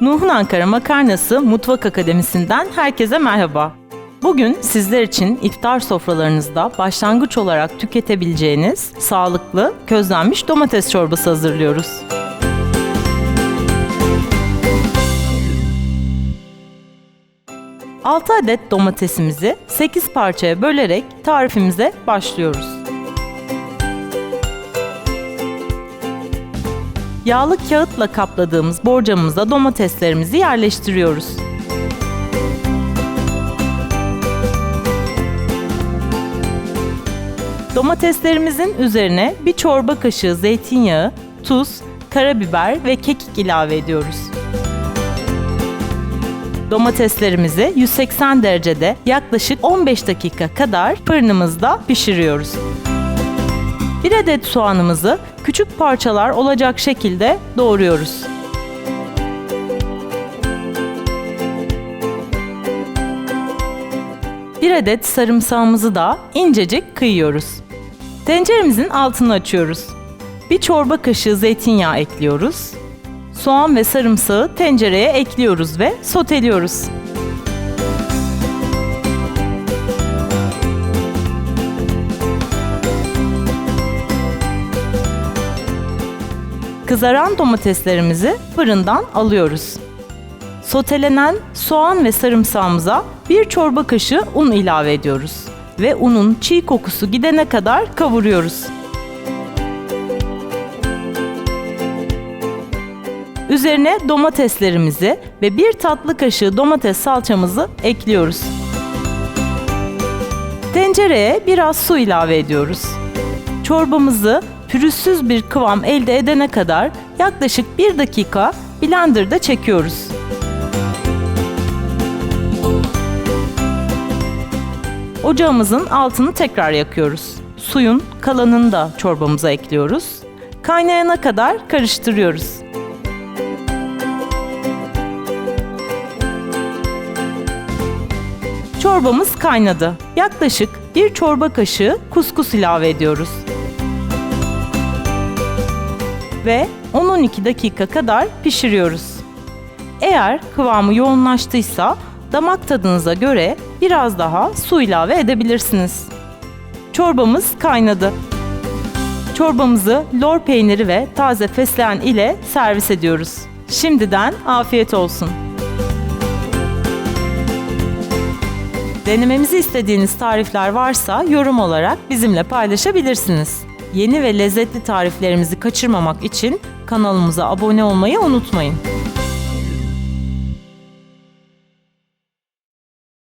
Nuh'un Ankara Makarnası Mutfak Akademisi'nden herkese merhaba. Bugün sizler için iftar sofralarınızda başlangıç olarak tüketebileceğiniz sağlıklı közlenmiş domates çorbası hazırlıyoruz. Altı adet domatesimizi 8 parçaya bölerek tarifimize başlıyoruz. Yağlı kağıtla kapladığımız borcamımıza domateslerimizi yerleştiriyoruz. Domateslerimizin üzerine bir çorba kaşığı zeytinyağı, tuz, karabiber ve kekik ilave ediyoruz. Domateslerimizi 180 derecede yaklaşık 15 dakika kadar fırınımızda pişiriyoruz. Bir adet soğanımızı küçük parçalar olacak şekilde doğruyoruz. Bir adet sarımsağımızı da incecik kıyıyoruz. Tenceremizin altını açıyoruz. Bir çorba kaşığı zeytinyağı ekliyoruz. Soğan ve sarımsağı tencereye ekliyoruz ve soteliyoruz. Kızaran domateslerimizi fırından alıyoruz. Sotelenen soğan ve sarımsağımıza bir çorba kaşığı un ilave ediyoruz ve unun çiğ kokusu gidene kadar kavuruyoruz. Üzerine domateslerimizi ve bir tatlı kaşığı domates salçamızı ekliyoruz. Tencereye biraz su ilave ediyoruz. Çorbamızı pürüzsüz bir kıvam elde edene kadar yaklaşık 1 dakika blenderda çekiyoruz. Ocağımızın altını tekrar yakıyoruz. Suyun kalanını da çorbamıza ekliyoruz. Kaynayana kadar karıştırıyoruz. Çorbamız kaynadı. Yaklaşık bir çorba kaşığı kuskus ilave ediyoruz. Ve 10-12 dakika kadar pişiriyoruz. Eğer kıvamı yoğunlaştıysa damak tadınıza göre biraz daha su ilave edebilirsiniz. Çorbamız kaynadı. Çorbamızı lor peyniri ve taze fesleğen ile servis ediyoruz. Şimdiden afiyet olsun. Denememizi istediğiniz tarifler varsa yorum olarak bizimle paylaşabilirsiniz. Yeni ve lezzetli tariflerimizi kaçırmamak için kanalımıza abone olmayı unutmayın.